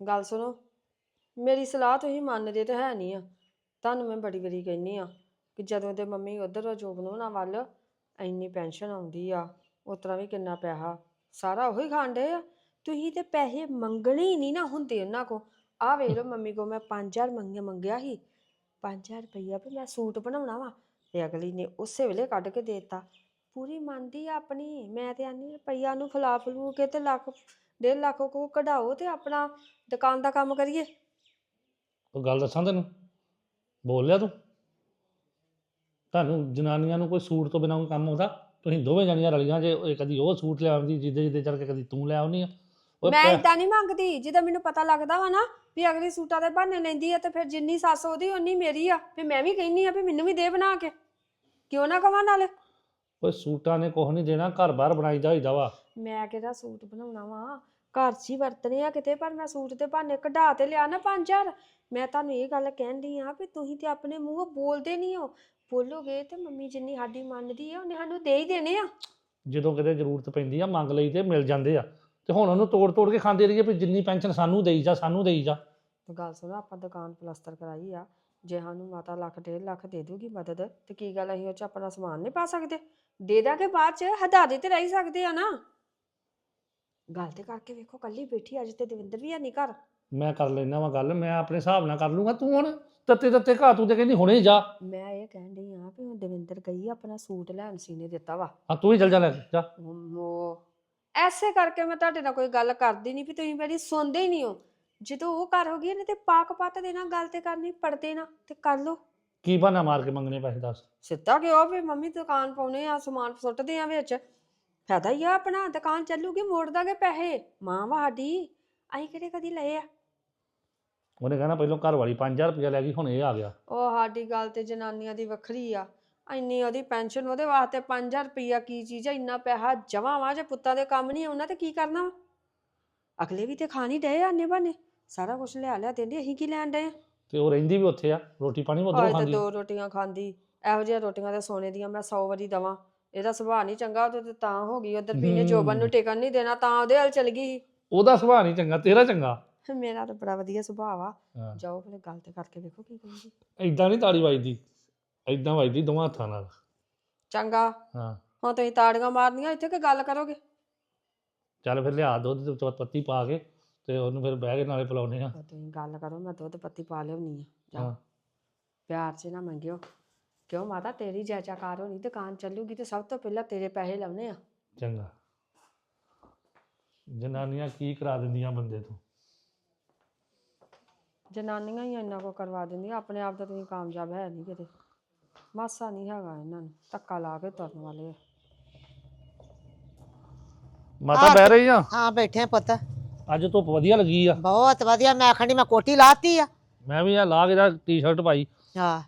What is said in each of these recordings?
ਗੱਲ ਸੁਣੋ, ਮੇਰੀ ਸਲਾਹ ਤੁਸੀਂ ਮੰਨਦੇ ਤਾਂ ਹੈ ਨਹੀਂ ਆ। ਤੁਹਾਨੂੰ ਮੈਂ ਬੜੀ ਵਾਰੀ ਕਹਿੰਨੀ ਆ ਕਿ ਜਦੋਂ ਦੇ ਮੰਮੀ ਉਧਰ ਜੋਬਨੂਨਾ ਵੱਲ, ਇੰਨੀ ਪੈਨਸ਼ਨ ਆਉਂਦੀ ਆ, ਉਸ ਤਰ੍ਹਾਂ ਵੀ ਕਿੰਨਾ ਪੈਸਾ, ਸਾਰਾ ਉਹੀ ਖਾਂਦੇ ਆ। ਤੁਸੀਂ ਤੇ ਪੈਸੇ ਮੰਗਣੇ ਹੀ ਨਹੀਂ ਨਾ ਹੁੰਦੇ ਉਹਨਾਂ ਕੋ ਆ ਵੇਖ ਲਓ ਮੰਮੀ ਕੋ ਮੈਂ 5000 ਮੰਗਿਆ ਮੰਗਿਆ ਸੀ। 5000 ਰੁਪਈਆ ਵੀ ਮੈਂ ਸੂਟ ਬਣਾਉਣਾ ਵਾ ਤੇ ਅਗਲੀ ਨੇ ਉਸੇ ਵੇਲੇ ਕੱਢ ਕੇ ਦੇ ਦਿੱਤਾ। ਪੂਰੀ ਮੰਨਦੀ ਆ ਆਪਣੀ, ਮੈਂ ਤੇ ਆਨੀ ਰੁਪਈਆ ਨੂੰ ਫਲਾ ਫਲੂ ਕੇ ਤੇ ਲੱਖ ਡੇਢ ਲੱਖ ਕੋ ਕਢਾਓ ਤੇ ਆਪਣਾ ਦੁਕਾਨ ਦਾ ਕੰਮ ਕਰੀਏ। ਉਹ ਗੱਲ ਦੱਸਾਂ ਤੈਨੂੰ? ਬੋਲ ਲਿਆ ਤੂੰ। ਤੁਹਾਨੂੰ ਜਨਾਨੀਆਂ ਨੂੰ ਕੋਈ ਸੂਟ ਤੋਂ ਬਿਨਾਂ ਕੋਈ ਕੰਮ ਆਉਂਦਾ? ਤੁਸੀਂ ਦੋਵੇਂ ਜਣੀਆਂ ਰਲੀਆਂ ਜੇ ਇਹ ਕਦੀ ਉਹ ਸੂਟ ਲੈ ਆਉਂਦੀ ਜਿੱਦੇ ਜਿੱਦੇ ਚੱਲ ਕੇ ਕਦੀ ਤੂੰ ਲੈ ਆਉਣੀ ਆ। ਉਹ ਮੈਂ ਇਦਾਂ ਨਹੀਂ ਮੰਗਦੀ ਜਦੋਂ ਮੈਨੂੰ ਪਤਾ ਲੱਗਦਾ ਵਾ ਨਾ ਵੀ ਅਗਲੀ ਸੂਟਾਂ ਦੇ ਬਹਾਨੇ ਲੈਂਦੀ ਆ ਤੇ ਫਿਰ ਜਿੰਨੀ ਸੱਸ ਉਹਦੀ ਓਨੀ ਮੇਰੀ ਆ। ਵੀ ਮੈਂ ਵੀ ਕਹਿੰਨੀ ਆ ਵੀ ਮੈਨੂੰ ਵੀ ਦੇ ਬਣਾ ਕੇ। ਕਿਉਂ ਨਾ ਕਵਾਂ ਨਾਲੇ? ਓਏ ਸੂਟਾਂ ਨੇ ਕੁਛ ਨਹੀਂ ਦੇਣਾ ਘਰ ਬਾਹਰ ਬਣਾਈ ਜਾਈਦਾ ਵਾ। ਮੈਂ ਕਿਹੜਾ ਸੂਟ ਬਣਾਉਣਾ ਵਾ? ਘਰ 'ਚ ਹੀ ਵਰਤਣੇ ਆ ਕਿਤੇ ਪਰ ਮੈਂ ਸੂਟ ਦੇ ਬਹਾਨੇ ਕਢਾ ਤੇ ਲਿਆ ਨਾ 5000 ਮੈਂ ਤੁਹਾਨੂੰ ਇਹ ਗੱਲ ਕਹਿੰਦੀ ਆ ਵੀ ਤੁਸੀਂ ਤੇ ਆਪਣੇ ਮੂੰਹੋਂ ਬੋਲਦੇ ਨਹੀਂ ਹੋ। ਬੋਲੋਗੇ ਤੇ ਮੰਮੀ ਜਿੰਨੀ ਸਾਡੀ ਮੰਨਦੀ ਆ ਉਹਨੇ ਸਾਨੂੰ ਦੇ ਹੀ ਦੇਣੇ ਆ। ਜਦੋਂ ਕਿਤੇ ਜ਼ਰੂਰਤ ਪੈਂਦੀ ਆ ਮੰਗ ਲਈ ਤੇ ਮਿਲ ਜਾਂਦੇ ਆ। ਤੇ ਹੁਣ ਉਹਨੂੰ ਤੋੜ ਤੋੜ ਕੇ ਖਾਂਦੇ ਰਹੀਏ ਵੀ ਜਿੰਨੀ ਪੈਨਸ਼ਨ ਸਾਨੂੰ ਦੇਈ ਜਾ ਸਾਨੂੰ ਦੇਈ ਜਾ। ਗੱਲ ਸੁਣੋ ਆਪਾਂ ਦੁਕਾਨ ਪਲਸਤਰ ਕਰਾਈ ਆ। ਜੇ ਸਾਨੂੰ ਮਾਤਾ ਲੱਖ ਡੇਢ ਲੱਖ ਦੇ ਦੂਗੀ ਮਦਦ ਤੇ ਕੀ ਗੱਲ ਅਸੀਂ ਉਹ ਚ ਆਪਣਾ ਸਮਾਨ ਨਹੀਂ ਪਾ ਸਕਦੇ? ਦੇ ਦਾਂਗੇ ਬਾਅਦ ਚ ਹਦਾਰੇ ਤੇ ਰਹਿ ਸਕਦੇ ਆ ਨਾ। ਗੱਲ ਤੇ ਕਰਕੇ ਵੇਖੋ ਕੱਲੀ ਬੈਠੀ ਅੱਜ ਤੇ ਦਵਿੰਦਰ ਵੀ ਹੈ ਨਹੀਂ ਘਰ। ਮੈਂ ਕਰ ਲੈਣਾ ਵਾ ਗੱਲ ਮੈਂ ਆਪਣੇ ਹਿਸਾਬ ਨਾਲ ਕਰ ਲੂੰਗਾ ਤੂੰ ਹੁਣ ਤੱਤੇ ਤੱਤੇ ਘਾ ਤੂੰ ਤੇ ਕਹਿੰਦੀ ਹੁਣੇ ਹੀ ਜਾ। ਮੈਂ ਇਹ ਕਹਿਣ ਡਈ ਆ ਵੀ ਹੁਣ ਦਵਿੰਦਰ ਗਈ ਆ, ਆਪਣਾ ਸੂਟ ਲੈਣ ਸੀ ਨੇ ਦਿੱਤਾ ਵਾ। ਆ ਤੂੰ ਹੀ ਚੱਲ ਜਾ ਲੈ ਕੇ, ਜਾ। ਉਹ ਐਸੇ ਕਰਕੇ ਮੈਂ ਤੁਹਾਡੇ ਨਾਲ ਕੋਈ ਗੱਲ ਕਰਦੀ ਨਹੀਂ ਵੀ ਤੁਸੀਂ ਮੇਰੀ ਸੁਣਦੇ ਹੀ ਨਹੀਂ ਹੋ। ਜਦੋਂ ਉਹ ਘਰ ਹੋ ਗਈ ਨੇ ਤੇ ਪਾਕ ਪੱਤ ਦੇ ਨਾਲ ਗੱਲ ਤੇ ਕਰਨੀ ਪੜਦੇ ਨਾ ਤੇ ਕਰ ਲੋ ਕੀ ਬਹਾਨਾ ਮਾਰ ਕੇ ਮੰਗਣੇ ਪੈਸੇ ਦੱਸ। ਸਿੱਧਾ ਕਿਉਂ ਵੀ ਮੰਮੀ ਦੁਕਾਨ ਪਾਉਣੇ ਆ ਸਮਾਨ ਸੁੱਟਦੇ ਆ ਵਿੱਚ। ਫਾਇਦਾ ਹੀ ਆ ਆਪਣਾ ਦੁਕਾਨ ਚੱਲੂਗੀ ਮੋੜ ਦਾਂਗੇ ਪੈਸੇ। ਮਾਂ ਵਾ ਸਾਡੀ ਅਸੀਂ ਕਿਹੜੇ ਕਦੀ ਲਏ ਆ? ਉਹਨੇ ਕਹਿਣਾ ਪਹਿਲਾਂ ਘਰ ਵਾਲੀ 5000 ਰੁਪਇਆ ਲੈ ਗਈ ਹੁਣ ਇਹ ਆ ਗਿਆ। ਉਹ ਸਾਡੀ ਗੱਲ ਤੇ ਜਨਾਨੀਆਂ ਦੀ ਵੱਖਰੀ ਆ। ਇੰਨੀ ਉਹਦੀ ਪੈਨਸ਼ਨ ਉਹਦੇ ਵਾਸਤੇ 5000 ਰੁਪਈਆ ਕੀ ਚੀਜ਼ ਆ ਇੰਨਾ ਪੈਸਾ ਜਮਾ ਵਾ ਜੇ ਪੁੱਤਾਂ ਦੇ ਕੰਮ ਨਹੀਂ ਆਉਣਾ ਤੇ ਕੀ ਕਰਨਾ ਵਾ? ਅਗਲੇ ਵੀ ਤੇ ਖਾਣ ਹੀ ਡਏ ਆਨੇ ਬਾਨੇ ਸਾਰਾ ਕੁਝ ਲਿਆ ਲਿਆ ਦਿੰਦੇ ਅਸੀਂ ਕੀ ਲੈਣ ਡਏ ਤੇ ਉਹ ਰਹਿੰਦੀ ਵੀ ਉੱਥੇ ਆ ਰੋਟੀ ਪਾਣੀ ਵੀ ਤੇ ਖਾਂਦੀ। ਦੋ ਰੋਟੀਆਂ ਖਾਂਦੀ ਇਹੋ ਜਿਹੀਆਂ ਰੋਟੀਆਂ ਤੇ ਸੋਨੇ ਦੀਆਂ ਮੈਂ 100 ਵਾਰੀ ਦਵਾਂ। ਇਹਦਾ ਸੁਭਾਅ ਨਹੀਂ ਚੰਗਾ ਉਹ ਤੇ ਤਾਂ ਹੋ ਗਈ ਉਧਰ ਵੀ ਨੇ ਜੋਬਨ ਨੂੰ ਟਿਕਣ ਨਹੀਂ ਦੇਣਾ ਤਾਂ ਉਹਦੇ ਹਾਲ ਚਲ ਗਈ। ਉਹਦਾ ਸੁਭਾਅ ਨਹੀਂ ਚੰਗਾ ਤੇਰਾ ਚੰਗਾ? ਮੇਰਾ ਤਾਂ ਬੜਾ ਵਧੀਆ ਸੁਭਾਅ ਆ ਹਾਂ। ਜਾਓ ਫਿਰ ਗੱਲ ਤੇ ਕਰਕੇ ਵੇਖੋ ਕੀ ਕਹਿੰਦੀ। ਐਦਾਂ ਨਹੀਂ ਤਾੜੀ ਵੱਜਦੀ ਐਦਾਂ ਵੱਜਦੀ ਦੋਵਾਂ ਹੱਥਾਂ ਨਾਲ। ਚੰਗਾ। ਹਾਂ। ਹੁਣ ਤੁਸੀਂ ਤਾੜੀਆਂ ਮਾਰਨੀਆਂ ਇੱਥੇ ਕਿ ਗੱਲ ਕਰੋਗੇ? ਚੱਲ ਫਿਰ ਲਿਆ ਦੁੱਧ ਤੇ ਪੱਤੀ ਪਾ ਕੇ ਤੇ ਉਹਨੂੰ ਫਿਰ ਬਹਿ ਕੇ ਨਾਲੇ ਪਿਲਾਉਨੇ ਆ ਤਾਂ ਤੁਸੀਂ ਗੱਲ ਕਰੋ ਮੈਂ ਦੁੱਧ ਪੱਤੀ ਪਾ ਲਿਆਉਣੀ ਆ। ਹਾਂ। ਜਾਓ ਪਿਆਰ 'ਚ ਨਾ ਮੰਗਿਓ। ਕਿਉਂ ਮਾਤਾ ਤੇਰੀ ਜੈਜਾਕਾਰ ਹੋਣੀ ਦੁਕਾਨ ਚੱਲੂਗੀ ਤੇ ਸਭ ਤੋਂ ਪਹਿਲਾਂ ਤੇਰੇ ਪੈਸੇ ਲਾਉਣੇ ਆ। ਚੰਗਾ। ਜਨਾਨੀਆਂ ਕੀ ਕਰਾ ਦਿੰਦੀਆਂ ਬੰਦੇ ਤੋਂ? ਜਨਾਨੀਆਂ ਹੀ ਇੰਨਾ ਕੋ ਕਰਵਾ ਦਿੰਦੀਆਂ ਆਪਣੇ ਆਪ ਤਾਂ ਤੁਸੀਂ ਕਾਮਯਾਬ ਹੈ ਨਹੀਂ ਕਿਤੇ। ਮਾਸਾ ਨਹੀਂ ਹੈਗਾ ਇਹਨਾਂ ਨੂੰ ਧੱਕਾ ਲਾ ਕੇ ਤੁਰਨ ਵਾਲੇ ਆ। ਮਾਤਾ ਬਹਿ ਰਹੀ ਆ? ਹਾਂ ਬੈਠੇ ਆ ਪੁੱਤ। ਅੱਜ ਧੁੱਪ ਵਧੀਆ ਲੱਗੀ ਆ। ਬਹੁਤ ਵਧੀਆ ਮੈਂ ਆਖਣੀ ਮੈਂ ਕੋਟੀ ਲਾਤੀ ਆ। ਮੈਂ ਵੀ ਆ ਲਾ ਕੇ ਦਾ ਟੀ-ਸ਼ਰਟ ਪਾਈ। ਹਾਂ।